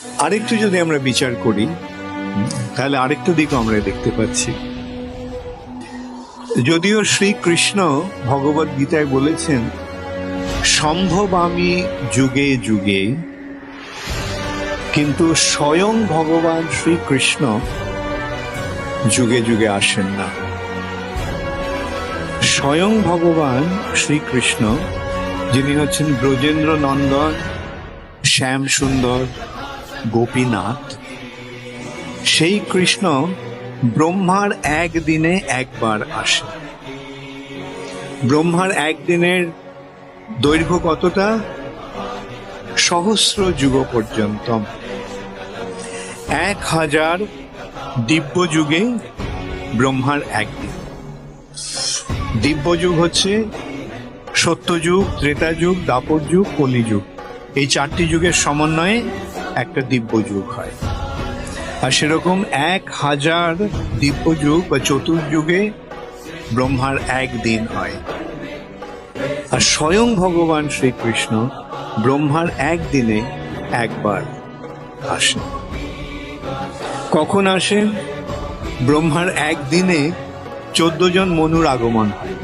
আরেকটু যদি আমরা বিচার করি, তাহলে আরেকটু দিক আমরা দেখতে পাচ্ছি। যদিও শ্রীকৃষ্ণ ভগবত গীতায় বলেছেন, সম্ভব আমি যুগে যুগে, কিন্তু স্বয়ং ভগবান শ্রীকৃষ্ণ যুগে যুগে আসেন না। স্বয়ং ভগবান শ্রীকৃষ্ণ, যিনি হচ্ছেন ব্রজেন্দ্র নন্দন শ্যাম সুন্দর গোপীনাথ। সেই কৃষ্ণ ব্রহ্মার একদিনে একবার আসে। ব্রহ্মার একদিনের দৈর্ঘ্য কতটা? সহস্র যুগ পর্যন্ত। এক হাজার দিব্য যুগে ব্রহ্মার একদিন। দিব্য যুগ হচ্ছে সত্যযুগ ত্রেতা যুগ, দাপর যুগ কলিযুগ এই চারটি যুগের সমন্বয়ে একটা দিব্য যুগ হয়। আর সেরকম এক হাজার দিব্য যুগ বা চতুর্যুগে ব্রহ্মার একদিন হয়। আর স্বয়ং ভগবান শ্রীকৃষ্ণ ব্রহ্মার একদিনে একবার আসেন। কখন আসেন? ব্রহ্মার একদিনে চোদ্দ জন মনুর আগমন হয়।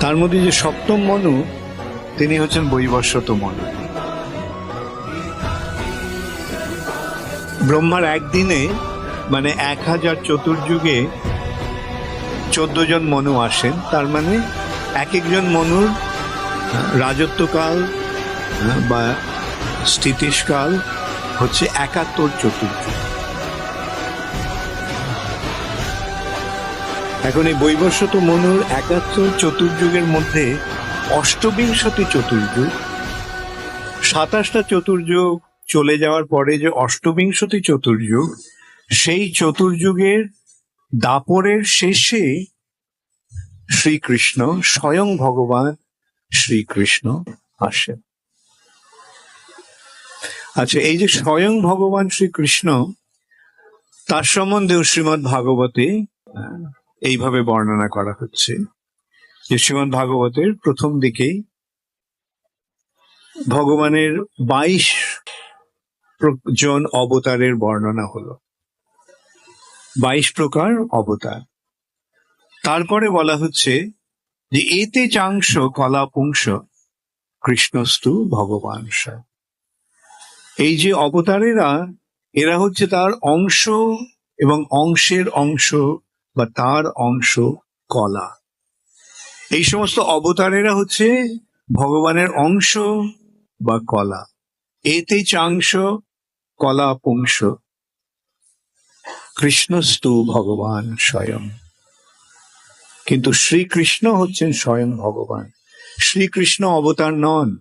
তার মধ্যে যে সপ্তম মনু, তিনি হচ্ছেন বৈবস্বত মনু। ব্রহ্মার একদিনে মানে এক হাজার চতুর্যুগে চোদ্দ জন মনু আসেন। তার মানে এক একজন মনুর রাজত্বকাল বা স্থিতিশকাল হচ্ছে একাত্তর চতুর্যুগ। এখন এই বৈবস্বত মনুর একাত্তর চতুর্যুগের মধ্যে অষ্টবিংশতি চতুর্যুগ, সাতাশটা চতুর্যুগ চলে যাওয়ার পরে যে অষ্টবিংশতি চতুর্যুগ, সেই চতুর্যুগের দাপরের শেষে শ্রীকৃষ্ণ, স্বয়ং ভগবান শ্রীকৃষ্ণ আসেন। আচ্ছা এই যে স্বয়ং ভগবান শ্রীকৃষ্ণ, তার সম্বন্ধেও শ্রীমৎ ভাগবতে এইভাবে বর্ণনা করা হচ্ছে। যে শ্রীমৎ ভাগবতের প্রথম দিকেই ভগবানের বাইশ জন অবতারের বর্ণনা হলো। বাইশ প্রকার অবতার। তারপরে বলা হচ্ছে যে, এতে চাংশ কলা পুংস কৃষ্ণস্তু ভগবান এই যে অবতারেরা, এরা হচ্ছে তার অংশ এবং অংশের অংশ বা তার অংশ কলা। এই সমস্ত অবতারেরা হচ্ছে ভগবানের অংশ বা কলা। এতে চাংশ কলা পুংস কৃষ্ণস্তু ভগবান স্বয়ং। কিন্তু শ্রীকৃষ্ণ হচ্ছেন স্বয়ং ভগবান। শ্রীকৃষ্ণ অবতার নন।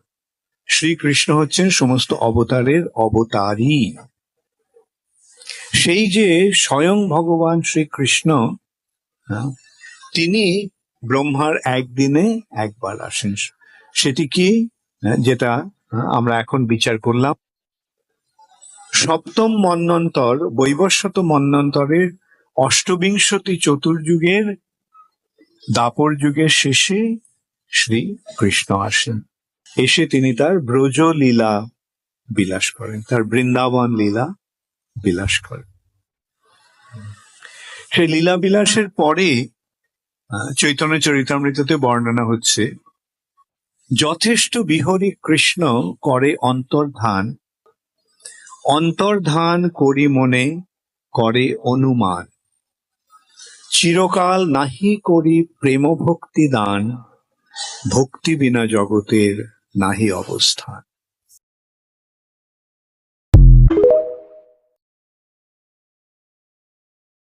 শ্রীকৃষ্ণ হচ্ছেন সমস্ত অবতারের অবতারই সেই যে স্বয়ং ভগবান শ্রীকৃষ্ণ হ্যাঁ, তিনি ব্রহ্মার একদিনে একবার আসেন। সেটি কি? হ্যাঁ, যেটা হ্যাঁ, আমরা এখন বিচার করলাম। সপ্তম মন্বন্তর বৈবস্বত মন্বন্তরের অষ্টবিংশতি চতুর্যুগের দাপর যুগের শেষে শ্রী কৃষ্ণ আসেন। এসে তিনি তার ব্রজ লীলা বিলাস করেন, তার বৃন্দাবন লীলা বিলাস করেন। সেই লীলা বিলাসের পরে চৈতন্য চরিতামৃততে বর্ণনা হচ্ছে, যথেষ্ট বিহরী কৃষ্ণ করে অন্তর্ধান অন্তর্ধান করি মনে করে অনুমান। চিরকাল নাহি করি প্রেম ভক্তি দান ভক্তি বিনা জগতের নাহি অবস্থান।